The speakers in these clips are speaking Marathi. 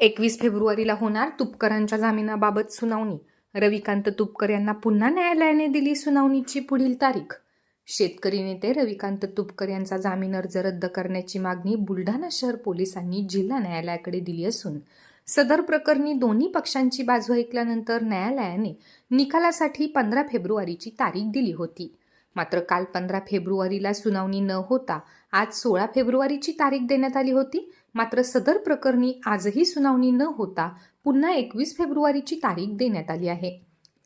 एकवीस फेब्रुवारीला होणार तुपकरांच्या जामिनाबाबत सुनावणी. रविकांत तुपकर यांना पुन्हा न्यायालयाने दिली सुनावणीची पुढील तारीख. शेतकरी नेते रविकांत तुपकर यांचा जामीन अर्ज रद्द करण्याची मागणी बुलढाणा शहर पोलिसांनी जिल्हा न्यायालयाकडे दिली असून सदर प्रकरणी दोन्ही पक्षांची बाजू ऐकल्यानंतर न्यायालयाने निकालासाठी पंधरा फेब्रुवारीची तारीख दिली होती. मात्र काल पंधरा फेब्रुवारीला सुनावणी न होता आज सोळा फेब्रुवारीची तारीख देण्यात आली होती. मात्र सदर प्रकरणी आजही सुनावणी न होता पुन्हा एकवीस फेब्रुवारीची तारीख देण्यात आली आहे.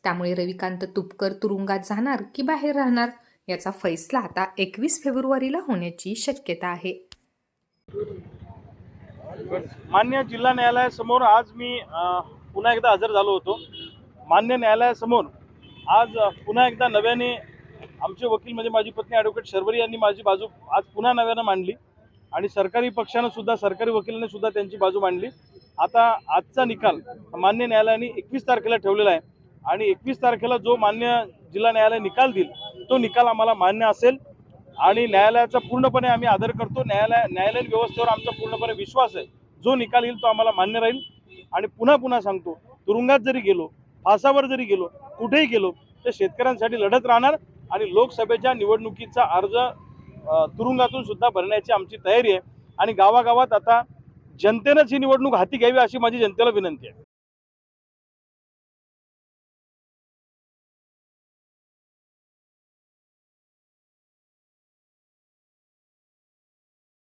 त्यामुळे रविकांत तुपकर तुरुंगात जाणार की बाहेर राहणार याचा फैसला आता एकवीस फेब्रुवारीला होण्याची शक्यता आहे. मान्य जिल्हा न्यायालयासमोर आज मी पुन्हा एकदा हजर झालो होतो. मान्य न्यायालयासमोर आज पुन्हा एकदा नव्याने आमचे वकील म्हणजे माझी पत्नी ॲडव्होकेट शर्वरी यांनी माझी बाजू आज पुन्हा नव्यानं मांडली. आणि सरकारी पक्षानं सुद्धा सरकारी वकिलांनी सुद्धा त्यांची बाजू मांडली. आता आजचा निकाल मान्य न्यायालयाने एकवीस तारखेला ठेवलेला आहे. आणि एकवीस तारखेला जो मान्य जिल्हा न्यायालय निकाल देईल तो निकाल आम्हाला मान्य असेल. आणि न्यायालयाचा पूर्णपणे आम्ही आदर करतो. न्यायालय न्यायालयीन व्यवस्थेवर आमचा पूर्णपणे विश्वास आहे. जो निकाल येईल तो आम्हाला मान्य राहील. आणि पुन्हा पुन्हा सांगतो तुरुंगात जरी गेलो फासावर जरी गेलो कुठेही गेलो तर शेतकऱ्यांसाठी लढत राहणार. आणि लोकसभेच्या निवडणुकीचा अर्ज तुरुंगातून सुद्धा भरण्याची आमची तयारी आहे. आणि गावागावात आता जनतेनंच ही निवडणूक हाती घ्यावी अशी माझी जनतेला विनंती आहे.